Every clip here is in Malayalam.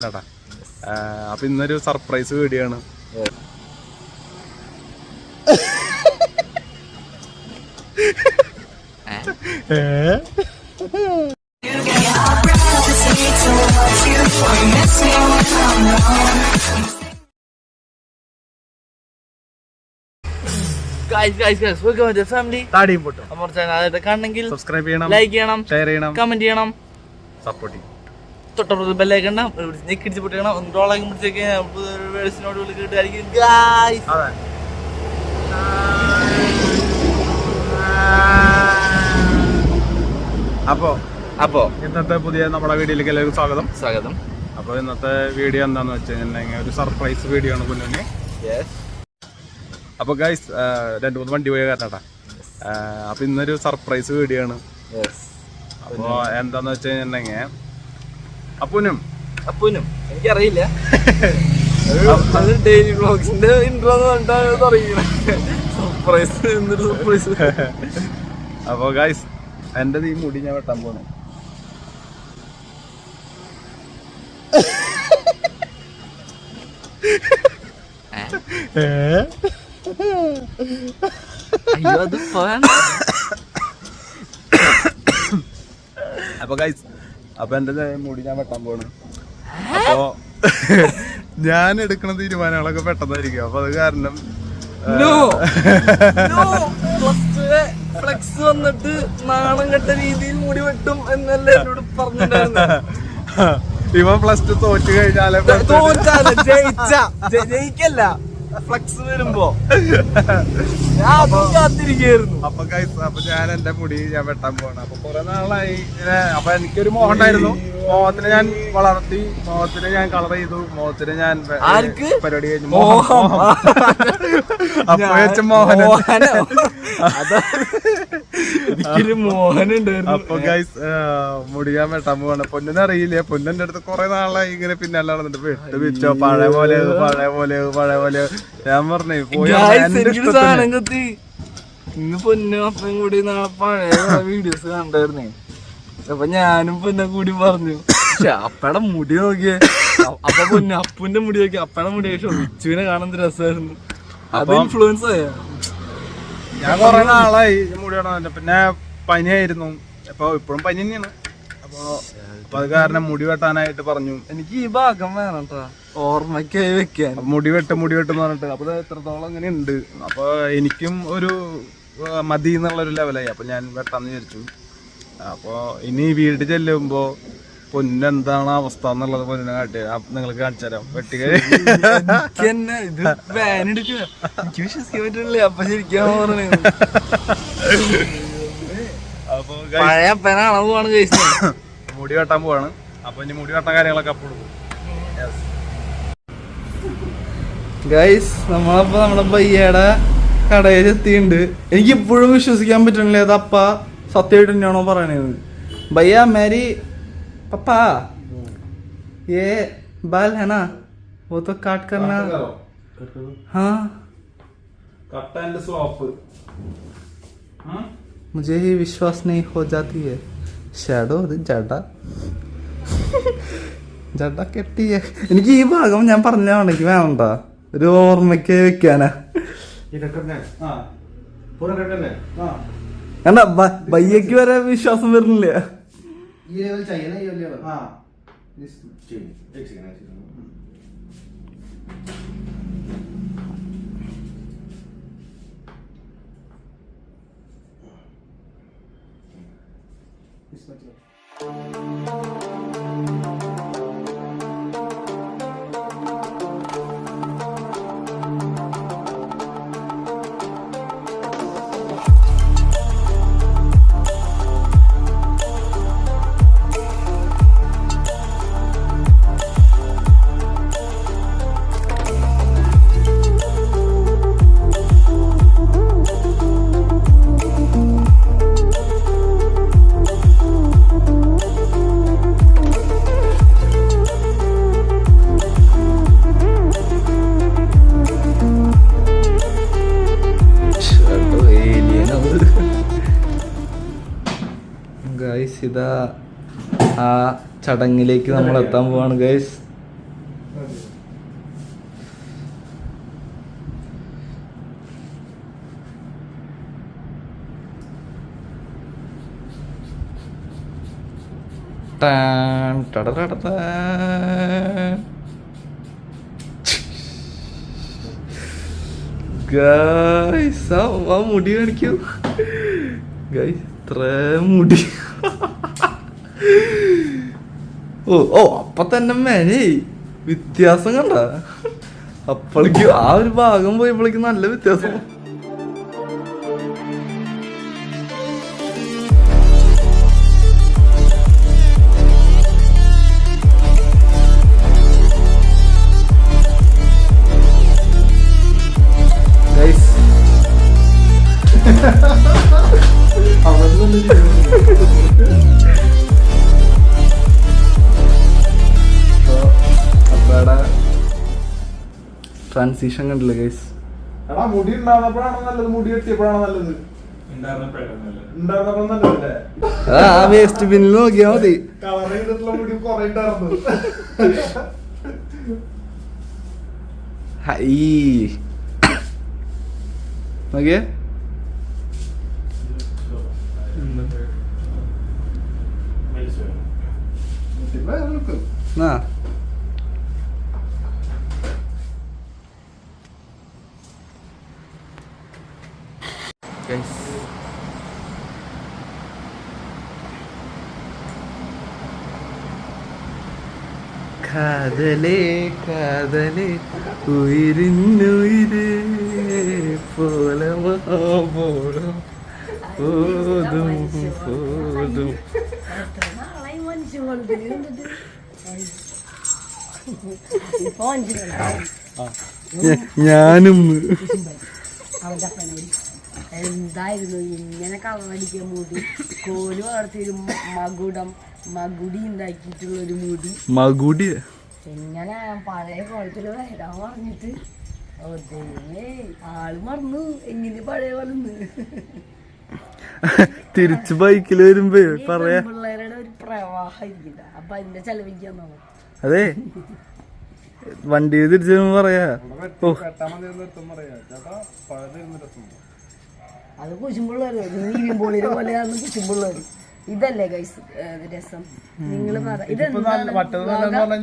ചേട്ടാ അപ്പൊ ഇന്നൊരു സർപ്രൈസ് വീഡിയോ ആണ് ഫാമിലി കാണണമെങ്കിൽ സബ്സ്ക്രൈബ് ചെയ്യണം ലൈക്ക് ചെയ്യണം ഷെയർ ചെയ്യണം കമന്റ് ചെയ്യണം. സപ്പോർട്ട് ചെയ്യണം. തൊട്ടപ്പുറത്ത് ബെല്ലൈക്കണ്ട ഞെക്കിടിച്ച് പൊട്ടിക്കണം ഒന്ന് ഡോളാക്കി പിടിച്ചേക്ക് വേഴ്സിനോട് വിളി കേട്ടായിരിക്കും അപ്പോ അപ്പോ. ഇന്നത്തെ പുതിയ നമ്മുടെ വീഡിയോയിലേക്ക് എല്ലാവർക്കും സ്വാഗതം. സ്വാഗതം. അപ്പോൾ ഇന്നത്തെ വീഡിയോ എന്താന്ന് വെച്ച് കഴിഞ്ഞിട്ടുണ്ടെങ്കിൽ ഒരു സർപ്രൈസ് വീഡിയോ ആണ് കുഞ്ഞുണ്ണി അപ്പോൾ ഗൈസ് രണ്ട് മൂന്ന് വണ്ടി പോയ കാരണട്ടാ അപ്പോൾ ഇന്നൊരു സർപ്രൈസ് വീഡിയോ ആണ്. അപ്പോൾ എന്താന്ന് വെച്ച് കഴിഞ്ഞിട്ടുണ്ടെങ്കിൽ അപ്പൂനും. അപ്പുനും. എനിക്കറിയില്ല. ഡെയിലി വ്ളോഗ്സിന്റെ ഇൻട്രോ എന്ന് പറഞ്ഞിട്ടാണ് തുടങ്ങിയത്. സർപ്രൈസ് എന്നൊരു സർപ്രൈസ് അപ്പോൾ ഗൈസ് എന്റെ ഈ മുടി ഞാൻ വെട്ടാൻ പോണു അപ്പൊ അത് ഗൈസ് അപ്പോൾ എന്റെ മുടി ഞാൻ വെട്ടാൻ പോണ്? അപ്പോൾ ഞാൻ എടുക്കുന്ന തീരുമാനങ്ങളൊക്കെ പെട്ടെന്നായിരിക്കും. അപ്പോൾ അത് കാരണം. ഫ്ലെക്സ് വന്നിട്ട് നാണം കെട്ട രീതിയിൽ മുടി വെട്ടും എന്നല്ലേ എന്നോട് പറഞ്ഞിട്ടുണ്ടായിരുന്നു. ഇവൻ പ്ലസ് ടു തോറ്റു കഴിഞ്ഞാലേ ജയിച്ച. ജയിക്കല്ല. ഫ്ലെക്സ് വരുമ്പോ. ഞാൻ അതും കാത്തിരിക്കായിരുന്നു അപ്പൊ അപ്പൊ ഞാൻ എന്റെ മുടി ഞാൻ വെട്ടാൻ പോവാണ്. അപ്പൊ കുറെ നാളായി. അപ്പൊ എനിക്കൊരു മോഹം ഉണ്ടായിരുന്നു. മോഹത്തിന് ഞാൻ വളർത്തി മോഹത്തിനെ ഞാൻ കളർ ചെയ്തു മോഹത്തിനെ ഞാൻ ആർക്ക്? പരിപാടി കഴിഞ്ഞു മോഹം അപ്പൊ മോഹൻ അപ്പൊ ഗൈസ് മുടിയാൻ വെട്ടാൻ പോവാണ്. പൊന്നിനെ അറിയില്ല? പൊന്നിന്റെ അടുത്ത് കുറെ നാളായി ഇങ്ങനെ പിന്നെ നടന്നിട്ട് വെട്ട് വെച്ചോ പഴയ പോലെ പഴയ പോലെ പഴയ പോലെ ഞാൻ പറഞ്ഞേ പോയി ഇന്ന് പൊന്നും അപ്പം കൂടി നാളെ പഴയ വീഡിയോസ് കണ്ടായിരുന്നേ അപ്പൊ ഞാനും പിന്നെ കൂടി പറഞ്ഞു. പക്ഷെ അപ്പയുടെ മുടി നോക്കിയേ. അപ്പൊ പൊന്നു അപ്പുന്റെ മുടി നോക്കി അപ്പയുടെ മുടി പക്ഷെ ഉച്ചുവിനെ കാണാൻ രസമായിരുന്നു അത് ഇൻഫ്ലുവൻസ് ആയ? ഞാൻ കുറെ നാളായി മുടി കാണാൻ പിന്നെ പനിയായിരുന്നു. അപ്പൊ ഇപ്പോഴും പനി തന്നെയാണ്. അപ്പൊ അത് കാരണം മുടി വെട്ടാനായിട്ട് പറഞ്ഞു. എനിക്ക് ഈ ഭാഗം വേണം ഓർമ്മയ്ക്കായി വെക്കാൻ. മുടി വെട്ട് മുടി വെട്ടെന്ന് പറഞ്ഞിട്ട്. അപ്പൊ എത്രത്തോളം അങ്ങനെ ഉണ്ട് അപ്പൊ എനിക്കും ഒരു മതി മതി എന്നുള്ളൊരു ലെവലായി അപ്പൊ ഞാൻ വെട്ടാന്ന് വിചാരിച്ചു. അപ്പൊ ഇനി വീട് ചെല്ലുമ്പോ പൊന്നെന്താണ് അവസ്ഥ എന്നുള്ളത് പൊന്നിനെ കാട്ടി. നിങ്ങൾക്ക് കാണിച്ചു തരാം. വെട്ടി മുടി വെട്ടാൻ പോവാണ്. അപ്പൊ ഇനി മുടി വെട്ടാൻ കാര്യങ്ങളൊക്കെ അപ്പോൾ ഗൈസ് നമ്മളപ്പോ നമ്മുടെ ബയ്യയുടെ കടയിൽ എത്തിയിട്ടുണ്ട് എനിക്ക് ഇപ്പോഴും വിശ്വസിക്കാൻ പറ്റണില്ല. അതപ്പ സത്യമായിട്ട് തന്നെയാണോ പറയണത് ഭയ്യ മേരി പപ്പാ ये बाल है ना वो तो काट करना हाँ കട്ട് ആൻഡ് സ്ലോപ്പ് मुझे ही विश्वास नहीं हो जाती है ഷാഡോ ഇത് ജഡ ജഡ കെട്ടിയ എനിക്ക് ഈ ഭാഗം ഞാൻ പറഞ്ഞാണ് എനിക്ക് വേണ്ട ഒരു ഓർമ്മയ്ക്ക് വെക്കാനാ എന്നാ ബയ്യക്ക് വരെ വിശ്വാസം വരുന്നില്ല ഈ ലെവൽ ചെയ്യണ ഈ ലെവൽ ആ This much. ഇതാ ആ ചടങ്ങിലേക്ക് നമ്മൾ എത്താൻ പോവാണ് ഗൈസ് ഗൈസ് ആ മുടി കാണിക്കൂ. ഗൈസ് ഇത്ര മുടി. ഓ ഓ അപ്പൊ തന്നെ മേനേ. വ്യത്യാസം കണ്ട. അപ്പോഴേക്ക് ആ ഒരു ഭാഗം പോയപ്പോഴേക്ക് നല്ല വ്യത്യാസം. ട്രാൻസിഷൻ കണ്ടില്ല ഗൈസ് എടാ മുടി ഉണ്ടാകുന്നപ്പോഴാണോ നല്ലത്? മുടി എത്തിയപ്പോഴാണോ നല്ലത്? ആ വേസ്റ്റ് ബിന്നിൽ നോക്കിയാ മതി. കളർ ചെയ്തിട്ടുള്ള മുടി കുറെ ഉണ്ടായിരുന്നു. ഹൈ. നോക്കിയേ. ആ. Guys. കാതലേ കാതലേ ഉയിരിന്നുയിരേ പോലമോ പോലോ പോതും പോതും ഞാനും. അവന്റെ എന്തായിരുന്നു? ഇങ്ങനെ കളറടിക്കുക മുടി. കോൽ വളർത്തിയൊരു മകുടം മകുടി ഉണ്ടാക്കിയിട്ടുള്ള ഒരു മുടി. മകുടി? എങ്ങനെ പഴയ കോലത്തിൽ വരാൻ പറഞ്ഞിട്ട്? ആൾ മറന്നു. എങ്ങനെ പഴയ വളർന്ന് തിരിച്ചു ബൈക്കിൽ വരുമ്പോ പറയാ. പിള്ളേരുടെ ഒരു പ്രവാഹമായിരിക്കില്ല അപ്പൊ അതിന്റെ ചെലവിക്കാൻ അതെ. വണ്ടി തിരിച്ചു പറയാ. ഓ നിർത്തും പറയാ. ചേട്ടാ പഴയ അത് കുശുമ്പുള്ളവര് നീവിമ്പോളിനെ പോലെയാണ് കുശുമ്പുള്ളവര് ഇതല്ലേ ഗൈസ് രസം? നിങ്ങൾ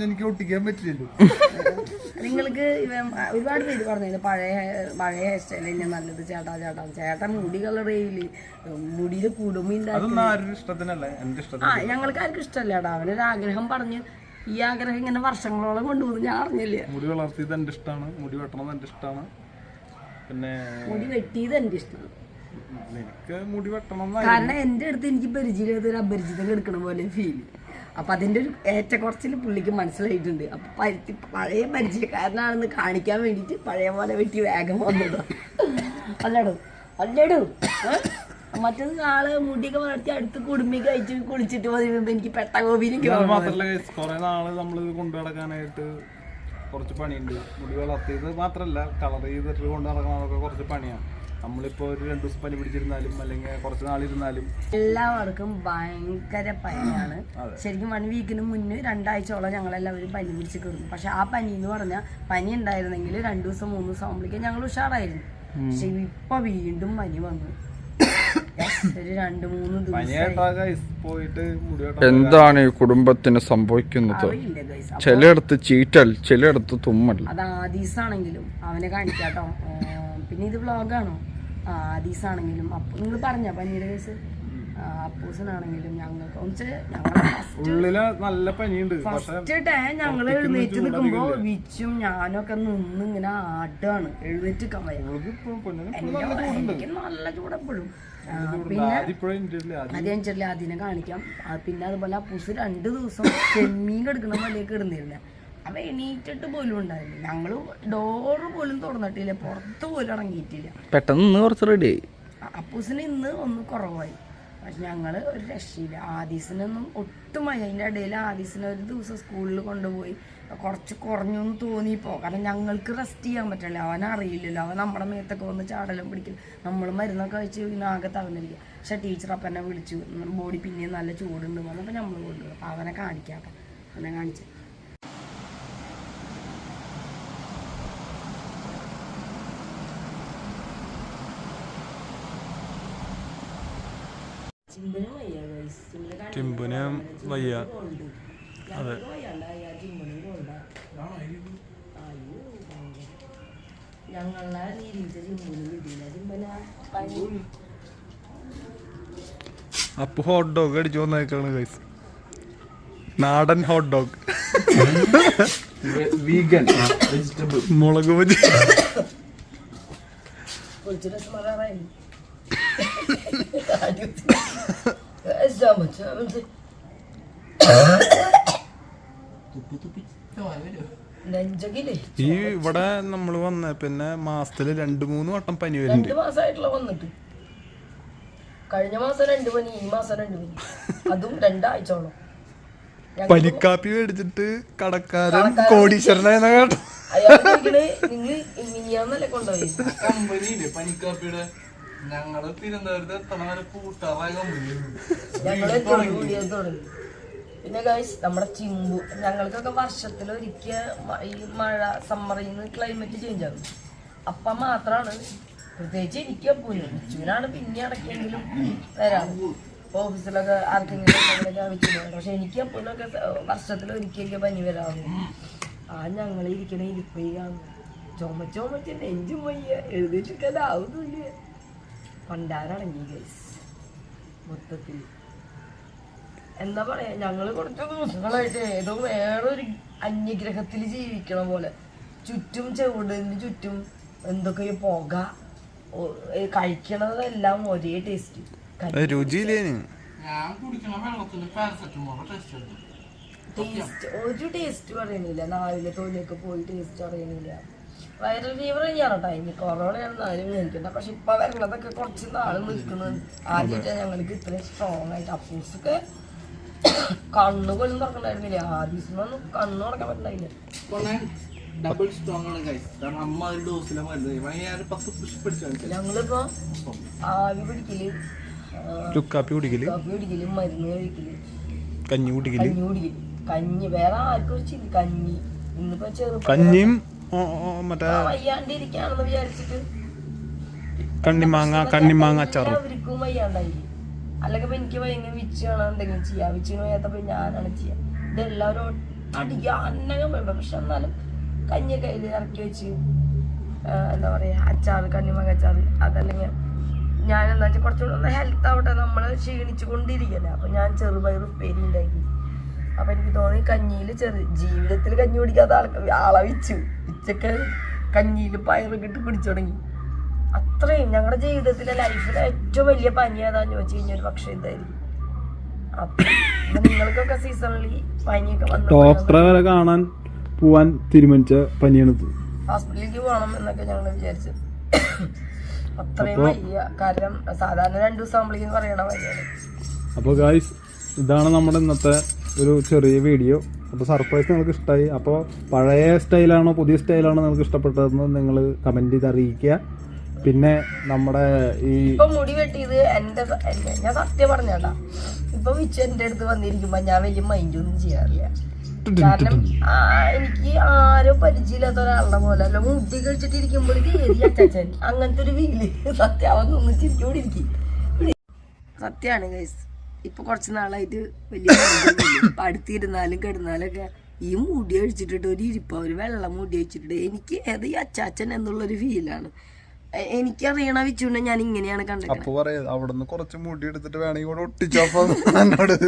എനിക്ക് ഒട്ടിക്കാൻ പറ്റില്ലല്ലോ. നിങ്ങൾക്ക് ഒരുപാട് പേര് പറഞ്ഞു പഴയ പഴയ ഹെയർ സ്റ്റൈൽ തന്നെ നല്ലത് ചേട്ടാ ചേട്ടാ. ചേട്ടൻ മുടി കളർ ചെയ്യിൽ മുടിയിൽ കുടുമി ഉണ്ടാക്കി അതൊന്നും ആരുടെ ഇഷ്ടത്തിനല്ല എന്റെ ആ ഞങ്ങൾക്ക് ആർക്കും ഇഷ്ടമല്ല ചേട്ടാ അവനൊരു ആഗ്രഹം പറഞ്ഞ്. ഈ ആഗ്രഹം ഇങ്ങനെ വർഷങ്ങളോളം കൊണ്ടുപോകുന്നു ഞാൻ അറിഞ്ഞില്ല? മുടി വളർത്തിയത് എന്റെ ഇഷ്ടമാണ് മുടി വെട്ടണത് എന്റെ ഇഷ്ടമാണ് പിന്നെ മുടി വെട്ടിയത് എന്റെ ഇഷ്ടമാണ് മുടി വെട്ടണം കാരണം എന്റെ അടുത്ത് എനിക്ക് പരിചയമില്ലാത്ത ഒരു അപരിചിതം എടുക്കണ പോലെ ഫീൽ അപ്പൊ അതിന്റെ ഒരു ഏറ്റക്കുറച്ചിൽ പുള്ളിക്ക് മനസ്സിലായിട്ടുണ്ട്. അപ്പൊ പരുത്തി പഴയ പരിചയക്കാരനാണെന്ന് കാണിക്കാൻ വേണ്ടിട്ട് പഴയ പോലെ വെട്ടി വേഗം വന്നത്. അല്ലടോ അല്ലടോ ഏ? ആൾ നാളെ മുടിയൊക്കെ വളർത്തി അടുത്ത് കുടുംബി കഴിച്ച് കുളിച്ചിട്ട് വന്നിരുന്നത് എനിക്ക് കുറെ നാൾ കൊണ്ടു നടക്കാനായിട്ട് കുറച്ച് പണിയുണ്ട്. മുടി വളർത്തിയത് മാത്രല്ല കളർ ചെയ്തിട്ട് കൊണ്ട് നടക്കണതൊക്കെ കുറച്ച് പണിയാണ് നമ്മളിപ്പോ ഒരു രണ്ടു ദിവസം പനി പിടിച്ചിരുന്നാലും അല്ലെങ്കിൽ കുറച്ച് നാളിരുന്നാലും എല്ലാവർക്കും ഭയങ്കര പനിയാണ്. ശരിക്കും വൺ വീക്കിന് മുന്നേ രണ്ടാഴ്ചയോളം ഞങ്ങളെല്ലാവരും പനി പിടിച്ച് കയറുന്നു. പക്ഷെ ആ പനി എന്ന് പറഞ്ഞാൽ പനി ഉണ്ടായിരുന്നെങ്കിൽ രണ്ടു ദിവസം മൂന്ന് ദിവസം ആകുമ്പോഴേക്കും ഞങ്ങൾ ഉഷാറായിരുന്നു. പക്ഷെ ഇപ്പൊ വീണ്ടും പനി വന്നു. ഒരു രണ്ട് മൂന്ന് ദിവസം പനിയായിട്ടാ guys. പോയിട്ട് മുടി എന്താണ് ഈ കുടുംബത്തിന് സംഭവിക്കുന്നത്? ചിലയിടത്ത് ചീറ്റൽ ചിലയിടത്ത് തുമ്മൽ. അത് ആദീസാണെങ്കിലും അവനെ കാണിക്കാട്ടോ. പിന്നെ ഇത് വ്ളോഗാണോ ആദീസാണെങ്കിലും അപ്പൊ നിങ്ങൾ പറഞ്ഞ പനിയുടെ കേസ്? അപ്പൂസനാണെങ്കിലും ഞങ്ങൾക്ക് ഉള്ളിൽ നല്ല പനിയുണ്ട്. ഫസ്റ്റ് ടൈം ഞങ്ങൾ എഴുന്നേറ്റ് നിൽക്കുമ്പോ വിച്ചും ഞാനൊക്കെ നിന്ന് ഇങ്ങനെ ആട്ടാണ് എഴുന്നേറ്റ് എനിക്ക് നല്ല ചൂടെപ്പോഴും പിന്നെ ആദ്യപ്പോഴും എന്റെ ഇല്ല അത് അതിനെ കാണിക്കാം. പിന്നെ അതുപോലെ അപ്പൂസ് രണ്ട് ദിവസം ചെമ്മീൻ കെടുക്കണ പോലെയൊക്കെ കിടന്നിരുന്നെ. അവ എണീറ്റിട്ട് പോലും ഉണ്ടായില്ല ഞങ്ങൾ ഡോറ് പോലും തുറന്നിട്ടില്ല. പുറത്ത് പോലും ഇറങ്ങിയിട്ടില്ല. പെട്ടെന്ന് കുറച്ച് റെഡി ആയി. അപ്പൂസിന് ഇന്ന് ഒന്ന് കുറവായി. പക്ഷെ ഞങ്ങൾ ഒരു രക്ഷയില്ല. ആദീസിനൊന്നും ഒട്ടും മഴ അതിന്റെ ഇടയിൽ ആദീസിനെ ഒരു ദിവസം സ്കൂളിൽ കൊണ്ടുപോയി. കുറച്ച് കുറഞ്ഞു എന്ന് തോന്നിപ്പോ കാരണം ഞങ്ങൾക്ക് റെസ്റ്റ് ചെയ്യാൻ പറ്റില്ല. അവൻ അറിയില്ലല്ലോ. അവൻ നമ്മുടെ മേത്തൊക്കെ വന്ന് ചാടലും പിടിക്കും നമ്മൾ മരുന്നൊക്കെ കഴിച്ച് പിന്നെ ആകെ തകർന്നിരിക്കുക പക്ഷെ ടീച്ചർ അപ്പം എന്നെ വിളിച്ചു. ബോഡി പിന്നെയും നല്ല ചൂടുണ്ട്. വന്നപ്പോൾ നമ്മൾ കൊണ്ടുപോകും അപ്പം അവനെ കാണിക്കാം. അവനെ കാണിച്ചു ചിമ്പനും വയ്യ guys. ചിമ്പന് കണ്ണിന് ചിമ്പുനും വയ്യ കൊണ്ട്. ഞങ്ങൾക്ക് വയ്യാണ്ടായി, ആ ചിമ്പനും കൊണ്ട്. അയ്യോ, അതെ ഞങ്ങളെ നിരീച്ച ചിമ്പുന് കിട്ടിയില്ല. ചിമ്പന പനി അപ്പൊ ഹോട്ട് ഡോഗ് അടിച്ചു വന്നേക്കാണ് ഗൈസ് നാടൻ ഹോട്ട് ഡോഗ് വീഗൻ വെജിറ്റബിൾ മുളക് ബജി നെഞ്ചകില്ലേ ഈ ഇവിടെ നമ്മൾ വന്ന പിന്നെ മാസത്തിൽ രണ്ടു മൂന്ന് വട്ടം പനി വരുന്നുണ്ട്. രണ്ട് മാസമായിട്ടുള്ള വന്നിട്ട്. കഴിഞ്ഞ മാസം രണ്ട് പനി ഈ മാസം രണ്ട് പനി. അതും രണ്ടാഴ്ചയോളം. പനിക്കാപ്പി മേടിച്ചിട്ട് കടക്കാരൻ കോടീശ്വരനായെന്ന കേട്ടോ അയാൾ നിങ്ങൾ മിനിയാന്നല്ലേ കൊണ്ടുപോയി പനിക്കാപ്പിയുടെ? ഞങ്ങൾ തിരുവനന്തപുരത്ത് എത്തണ വരെ ഞങ്ങൾ തുടങ്ങി പിന്നെ ഗൈസ് നമ്മുടെ ചിമ്പു ഞങ്ങൾക്കൊക്കെ വർഷത്തിൽ ഒരിക്കൽ ഈ മഴ സമ്മറിൽ നിന്ന് ക്ലൈമറ്റ് ചേഞ്ച് ആകും അപ്പം മാത്രമാണ് പ്രത്യേകിച്ച് എനിക്ക് അപ്പൂന് ചൂനാണ് പിന്നെ അടക്കെങ്കിലും വരാം ഓഫീസിലൊക്കെ ആർക്കെങ്കിലും വെച്ചിട്ടുണ്ട് പക്ഷെ എനിക്ക് അപ്പൂനൊക്കെ വർഷത്തിൽ ഒരിക്കലൊക്കെ പനി വരാറുണ്ട് ആ ഞങ്ങൾ ഇരിക്കണ ഇരിക്കുകയാണ് ചുമ ചുമച്ച് നെഞ്ചും വയ്യ. എഴുതിച്ചിട്ടല്ല ആവുന്നില്ല പണ്ടാരടങ്ങി ഗൈസ് മൊത്തത്തിൽ. എന്താ പറയാ ഞങ്ങൾ കുറച്ച് ദിവസങ്ങളായിട്ട് ഏതോ വേറൊരു അന്യഗ്രഹത്തിൽ ജീവിക്കണ പോലെ. ചുറ്റും ചെവിടിന് ചുറ്റും എന്തൊക്കെയോ പുക കഴിക്കണതെല്ലാം ഒരേ ടേസ്റ്റ് ഞാൻ കുടിക്കണ വെള്ളത്തിന് പാരസെറ്റമോൾ ടേസ്റ്റ് ടേസ്റ്റ് ഒരു ടേസ്റ്റ് പറയണില്ല നാവിലെ തൊലിയൊക്കെ പോയി ടേസ്റ്റ് അറിയണില്ല. വൈറൽ ഫീവർ തന്നെയാണ് കേട്ടോ ഇനി കൊറോണയാണ് ആരും മേടിക്കണ്ട പക്ഷെ ഇപ്പൊ വരുന്നതൊക്കെ കുറച്ച് നാൾ നിൽക്കുന്നത് ആദ്യമായിട്ട് ഞങ്ങൾക്ക് ഇത്രയും സ്ട്രോങ് ആയിട്ട്. അപ്പൂസൊക്കെ കണ്ണ് പോലും തുറക്കണ്ടായിരുന്നില്ല? ആദ്യം കണ്ണ് തുറക്കാൻ പറ്റണ്ടായില്ല? ഡബിൾ സ്ട്രോങ് ആണ് ഗൈസ് കാരണം അമ്മ ഒരു ഡോസിലെ മരുന്ന് ഞാൻ ഒരു പത്ത് പുഷ് പിടിച്ചു ഞങ്ങളിപ്പോ ആവി പിടിക്കൽ കാപ്പി ലുക്കാപ്പി കുടിക്കൽ? കാപ്പി പിടിക്കൽ മരുന്ന് കഴിക്കൽ. കഞ്ഞി കുടിക്കൽ? കഞ്ഞി കുടിക്കൽ. കഞ്ഞി. വേറെ ആർക്കും വെച്ചില്ല കഞ്ഞി. ഇന്നിപ്പോ ചെറുപ്പം കഞ്ഞിയും മറ്റേ കണ്ണിമാങ്ങ കണ്ണിമാങ്ങ അച്ചാറും. അവർക്കും വയ്യാണ്ടായി. അല്ലെങ്കിൽ ഇപ്പൊ എനിക്ക് ഭയങ്കര വിച്ചാണ് എന്തെങ്കിലും ചെയ്യാ. വിച്ചിന് വയ്യാത്തപ്പോ ഞാനാണ് ചെയ്യാ. ഇതെല്ലാവരും അടിക്കുക അന്നകം വേണ്ട. പക്ഷെ എന്നാലും കഞ്ഞി കയ്യിൽ ഇറക്കി വെച്ച് എന്താ പറയാ അച്ചാറ് കണ്ണിമാങ്ങ അച്ചാറ് അതല്ലെങ്കിൽ ഞാൻ എന്താ വെച്ചാൽ കുറച്ചുകൂടെ ഒന്ന് ഹെൽത്ത് ആവട്ടെ. നമ്മൾ ക്ഷീണിച്ചു കൊണ്ടിരിക്കല്ലേ അപ്പൊ ഞാൻ ചെറുപയർ ഉപ്പേരി ഉണ്ടാക്കി. അപ്പൊ എനിക്ക് തോന്നി കഞ്ഞിയിൽ ചെറു ജീവിതത്തിൽ കഞ്ഞി കുടിക്കാത്ത ആൾക്ക് ആളെ വിച്ചു. ഉച്ചയ്ക്ക് കഞ്ഞിയിൽ പയറൊക്കെ ഇട്ട് കുടിച്ചു തുടങ്ങി. അത്രയും ഞങ്ങളുടെ ജീവിതത്തിലെ ലൈഫിലെ ഏറ്റവും വലിയ പനി ഏതാന്ന് ചോദിച്ചു കഴിഞ്ഞാൽ ഒരു പക്ഷേ ഇതായിരിക്കും അപ്പൊ നിങ്ങൾക്കൊക്കെ സീസണലി പനിയൊക്കെ വന്നു ഡോക്ടറെ വരെ കാണാൻ പോവാൻ തീരുമാനിച്ച പനിയാണിത് ഹോസ്പിറ്റലിലേക്ക് പോകണം എന്നൊക്കെ ഞങ്ങൾ വിചാരിച്ചു. അത്രയും വയ്യ. കാരണം സാധാരണ രണ്ടു ദിവസം ആകുമ്പോഴേക്കും പറയണ വയ്യാണ് അപ്പോൾ ഗായ്സ് ഇതാണ് നമ്മുടെ ഇന്നത്തെ ഒരു ചെറിയ വീഡിയോ അപ്പോൾ സർപ്രൈസ് നിങ്ങൾക്ക് ഇഷ്ടമായി അപ്പോൾ പഴയ സ്റ്റൈലാണോ പുതിയ സ്റ്റൈലാണോ നിങ്ങൾക്ക് ഇഷ്ടപ്പെട്ടതെന്ന് നിങ്ങൾ കമന്റ് ചെയ്ത് അറിയിക്കുക. പിന്നെ നമ്മുടെ ഈ മുടി വെട്ടിയത് എന്റെ ഞാൻ സത്യം പറഞ്ഞാട്ടാ ഇപ്പൊ വിച്ച് അടുത്ത് വന്നിരിക്കുമ്പോ ഞാൻ വലിയ മൈൻഡ് ഒന്നും ചെയ്യാറില്ല. കാരണം എനിക്ക് ആരും പരിചയമില്ലാത്ത ഒരാളുടെ പോലെ അല്ല. മുടി കഴിച്ചിട്ടിരിക്കുമ്പോഴേക്ക് ഏരി അച്ചാച്ചൻ. അങ്ങനത്തെ ഒരു വീൽ സത്യം അവൻ ഒന്നിച്ചിരിക്കൂടി ഇരിക്കും സത്യമാണ് ഗൈസ് ഇപ്പൊ കുറച്ച് നാളായിട്ട് വലിയ പടുത്തിരുന്നാലും കിടന്നാലൊക്കെ അടുത്തിരുന്നാലും ഈ മുടി അഴിച്ചിട്ടിട്ട് ഒരു ഇരിപ്പ ഒരു വെള്ള മുടി അഴിച്ചിട്ട് എനിക്ക് ഏത് ഈ അച്ചാച്ചൻ എന്നുള്ളൊരു ഫീലാണ് എനിക്കറിയണ വെച്ചുകൊണ്ട് ഞാൻ ഇങ്ങനെയാണ് കണ്ടത് അപ്പൊ പറയാം അവിടുന്ന് കുറച്ച് മുടി എടുത്തിട്ട് വേണമെങ്കിൽ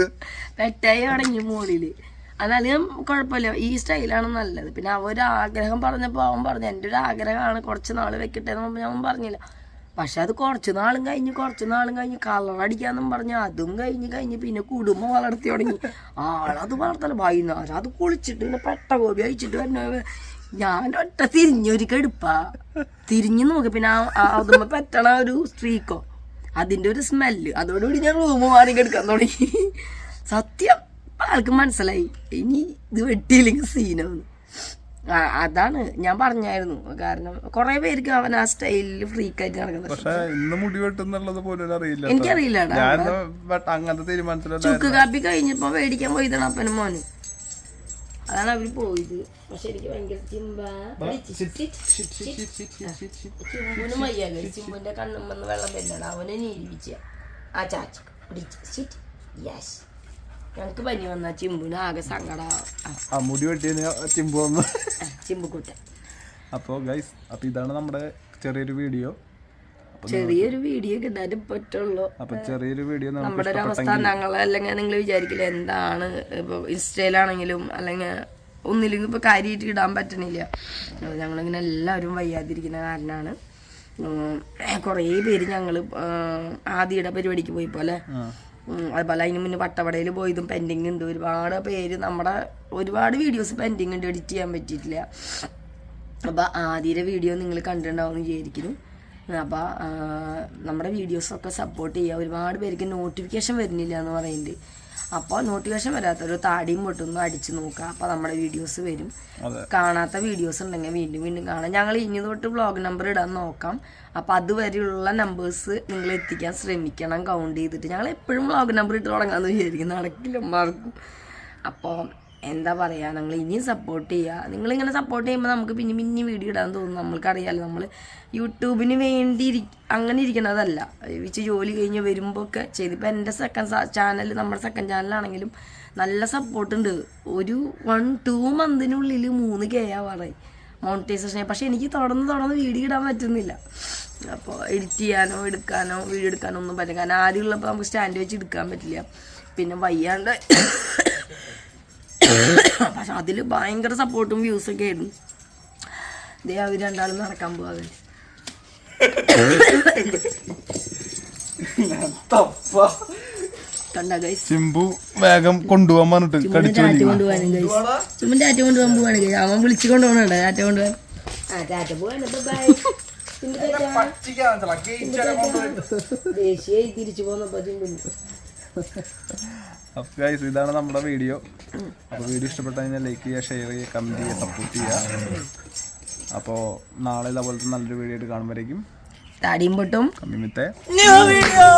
പെട്ടായി അടങ്ങി മുകളിൽ. എന്നാലും കുഴപ്പമില്ല. ഈ സ്റ്റൈലാണ് നല്ലത്. പിന്നെ അവരാഗ്രഹം പറഞ്ഞപ്പോൾ അവൻ പറഞ്ഞു എന്റെ ഒരു ആഗ്രഹമാണ് കുറച്ച് നാൾ വെക്കട്ടെ എന്ന് ഞാൻ പറഞ്ഞില്ല. പക്ഷെ അത് കുറച്ച് നാളും കഴിഞ്ഞ് കുറച്ച് നാളും കഴിഞ്ഞ് കളർ അടിക്കാന്നും പറഞ്ഞ് അതും കഴിഞ്ഞ് കഴിഞ്ഞ് പിന്നെ കുടുംബം വളർത്തി തുടങ്ങി. ആളത് വളർത്തല വൈകുന്നേരം അത് കുളിച്ചിട്ട് പിന്നെ പെട്ട കോപി അയച്ചിട്ട് വരണ ഞാൻ ഒറ്റ തിരിഞ്ഞൊരു കെടുപ്പ. തിരിഞ്ഞു നോക്കി പിന്നെ അതുമ്പോ പറ്റണ ഒരു സ്ട്രീക്കോ. അതിന്റെ ഒരു സ്മെല്ല്. അതോടുകൂടി ഞാൻ റൂം മാറി കിടക്കാൻ തുടങ്ങി. സത്യം ആൾക്ക് മനസ്സിലായി. ഇനി ഇത് വെട്ടിയില്ലെങ്കിൽ ആ, അതാണ് ഞാൻ പറഞ്ഞായിരുന്നു. കാരണം കുറെ പേർക്ക് അവൻ ആ സ്റ്റൈലിൽ ഫ്രീക്കായിട്ട് നടക്കുന്നത്. പക്ഷെ ഇന്ന് മുടി വെട്ടുന്നുള്ളത് പോലും അറിയില്ല എനിക്കറിയില്ല അങ്ങനത്തെ തീരുമാനത്തിലല്ല ചുക്ക് കാപ്പി കഴിഞ്ഞപ്പോ മേടിക്കാൻ പോയതാണ് അപ്പനും മോനും. അതാണ് അവർ പോയത്. പക്ഷെ എനിക്ക് ഭയങ്കര ചിമ്പ. ചിമ്പുന് മയ്യാക ചിമ്പുന്റെ കണ്ണുമെന്ന് വെള്ളം വരുന്നുണ്ട് അവനെ നീരിപ്പിച്ച. ആ ചാച്ചു യെസ് ഞങ്ങൾക്ക് പനി വന്ന ചിമ്പിന് ആകെ സങ്കട. ആ മുടി വെട്ടിയ ചിമ്പു വന്നു. ചിമ്പുക്കുട്ടൻ അപ്പോൾ ഗൈസ് അപ്പോൾ ഇതാണ് നമ്മുടെ ചെറിയൊരു വീഡിയോ ചെറിയൊരു വീഡിയോ കിട്ടാനും പറ്റുള്ളൂ. അപ്പോൾ ചെറിയൊരു വീഡിയോ നമ്മുടെ ഒരു അവസ്ഥ ഞങ്ങൾ അല്ലെങ്കിൽ നിങ്ങൾ വിചാരിക്കില്ല എന്താണ് ഇപ്പൊ ഇൻസ്റ്റയിലാണെങ്കിലും അല്ലെങ്കിൽ ഒന്നില്ലെങ്കിൽ ഇപ്പൊ കാര്യമായിട്ട് ഇടാൻ പറ്റണില്ല. ഞങ്ങളിങ്ങനെ എല്ലാവരും വയ്യാതിരിക്കുന്ന കാരണമാണ് കുറേ പേര് ഞങ്ങൾ ആദ്യയുടെ പരിപാടിക്ക് പോയി പോലെ അതുപോലെ അതിന് മുന്നേ വട്ടവടയിൽ പോയതും പെൻഡിങ് ഉണ്ട്. ഒരുപാട് പേര് നമ്മുടെ ഒരുപാട് വീഡിയോസ് പെൻഡിങ് ഉണ്ട് എഡിറ്റ് ചെയ്യാൻ പറ്റിയിട്ടില്ല. അപ്പോൾ ആദ്യത്തെ വീഡിയോ നിങ്ങൾ കണ്ടിട്ടുണ്ടാവും വിചാരിക്കുന്നു. അപ്പോൾ നമ്മുടെ വീഡിയോസൊക്കെ സപ്പോർട്ട് ചെയ്യുക ഒരുപാട് പേർക്ക് നോട്ടിഫിക്കേഷൻ വരുന്നില്ല എന്ന് പറയുന്നുണ്ട്. അപ്പോൾ നോട്ടിഫിക്കേഷൻ വരാത്തൊരു താടിയും പൊട്ടൊന്നും അടിച്ചു നോക്കുക. അപ്പോൾ നമ്മുടെ വീഡിയോസ് വരും. കാണാത്ത വീഡിയോസ് ഉണ്ടെങ്കിൽ വീണ്ടും വീണ്ടും കാണാം. ഞങ്ങൾ ഇനി തൊട്ട് വ്ളോഗ് നമ്പർ ഇടാൻ നോക്കാം. അപ്പോൾ അതുവരെയുള്ള നമ്പേഴ്സ് നിങ്ങൾ എത്തിക്കാൻ ശ്രമിക്കണം. കൗണ്ട് ചെയ്തിട്ട്. ഞങ്ങൾ എപ്പോഴും വ്ളോഗ് നമ്പർ ഇട്ട് തുടങ്ങാമെന്ന് വിചാരിക്കും. നടക്കില്ല മാർക്കും അപ്പോൾ എന്താ പറയുക നിങ്ങൾ ഇനിയും സപ്പോർട്ട് ചെയ്യുക നിങ്ങളിങ്ങനെ സപ്പോർട്ട് ചെയ്യുമ്പോൾ നമുക്ക് പിന്നെ പിന്നെ വീഡിയോ ഇടാൻ തോന്നും. നമ്മൾക്കറിയാലോ നമ്മൾ യൂട്യൂബിന് വേണ്ടി അങ്ങനെ ഇരിക്കണതല്ല. വെച്ച് ജോലി കഴിഞ്ഞ് വരുമ്പോൾ ഒക്കെ ചെയ്തിപ്പോൾ എന്റെ സെക്കൻഡ് ചാനൽ നമ്മുടെ സെക്കൻഡ് ചാനലാണെങ്കിലും നല്ല സപ്പോർട്ടുണ്ട് ഒരു വൺ ടു മന്തിനുള്ളിൽ മൂന്ന് കെ ആവാറായി മോണിറ്റൈസേഷൻ പക്ഷേ എനിക്ക് തുടർന്ന് തുടർന്ന് വീഡിയോ ഇടാൻ പറ്റുന്നില്ല. അപ്പോൾ എഡിറ്റ് ചെയ്യാനോ എടുക്കാനോ വീഡിയോ എടുക്കാനോ ഒന്നും പറ്റില്ല. കാരണം ആദ്യമുള്ളപ്പോൾ നമുക്ക് സ്റ്റാൻഡ് വെച്ച് എടുക്കാൻ പറ്റില്ല. പിന്നെ വയ്യാണ്ട് പക്ഷെ അതിൽ ഭയങ്കര സപ്പോർട്ടും വ്യൂസും ഒക്കെ ആയിരുന്നു. ദേ അവർ രണ്ടാളും നടക്കാൻ പോവാതെ ചിമ്പു വേഗം കൊണ്ടുപോകാൻ പറഞ്ഞിട്ട് കടിച്ചു ചുമ്മാ ടാറ്റ കൊണ്ടുപോകാൻ പോവാണ് ഗൈസ് അവൻ വിളിച്ചു കൊണ്ടുപോകണ ടാറ്റ കൊണ്ടുപോകാൻ ആ ടാറ്റ പോവാണ്. ബൈ ദേശീയ തിരിച്ചു പോന്നപ്പോ ചിമ്പുന്നു അപ്പോൾ ഗൈസ് ഇതാണ് നമ്മുടെ വീഡിയോ അപ്പോൾ വീഡിയോ ഇഷ്ടപ്പെട്ടു കഴിഞ്ഞാൽ ലൈക്ക് ചെയ്യുക ഷെയർ ചെയ്യുക കമന്റ് ചെയ്യുക സപ്പോർട്ട് ചെയ്യുക. അപ്പോൾ നാളെ ഇതേപോലത്തെ നല്ലൊരു വീഡിയോ ആയിട്ട് കാണുമ്പോഴേക്കും താടിയും പൊട്ടും. കമ്മിമിത്തെ. വീഡിയോ